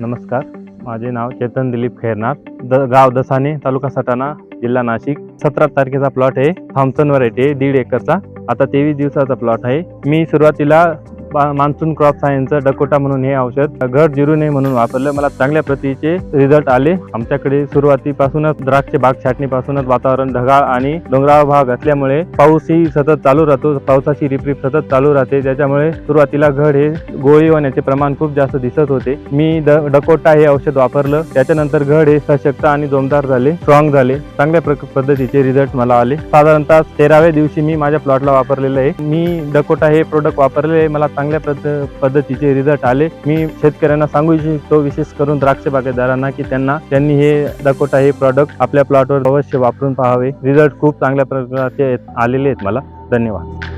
नमस्कार माझे नाव चेतन दिलीप खैरनाथ द गाव दसाने तालुका सटाणा जिल्हा नाशिक. सतरा तारखेचा प्लॉट आहे. थॉम्सन व्हरायटी आहे दीड एकरचा. आता तेवीस दिवसाचा प्लॉट आहे. मी सुरुवातीला मान्सून क्रॉप सायन्सचं डकोटा म्हणून हे औषध घट जिरू नये म्हणून वापरलं. मला चांगल्या प्रतीचे रिझल्ट आले. आमच्याकडे सुरुवातीपासूनच द्राक्ष बाग छाटणीपासूनच वातावरण ढगाळ आणि डोंगराळ भाग असल्यामुळे पाऊसही सतत चालू राहतो. पावसाची रिपरिप सतत चालू राहते. त्याच्यामुळे सुरुवातीला घड हे गोळी होण्याचे प्रमाण खूप जास्त दिसत होते. मी डकोटा हे औषध वापरलं. त्याच्यानंतर घड हे सशक्त आणि जोमदार झाले स्ट्रॉंग झाले. चांगल्या प्रक- पद्धतीचे रिझल्ट मला आले. साधारणतः तेराव्या दिवशी मी माझ्या प्लॉटला वापरलेलं आहे. मी डकोटा हे प्रोडक्ट वापरले आहे. मला चांगल्या पद्ध- पद्धतीचे रिझल्ट आले. मी शेतकऱ्यांना सांगू इच्छितो विशेष करून द्राक्ष बागेदारांना की त्यांना त्यांनी हे डकोटा हे प्रॉडक्ट आपल्या प्लॉटवर अवश्य वापरून पाहावे. रिझल्ट खूप चांगल्या प्रकारचे आलेले आहेत मला. धन्यवाद.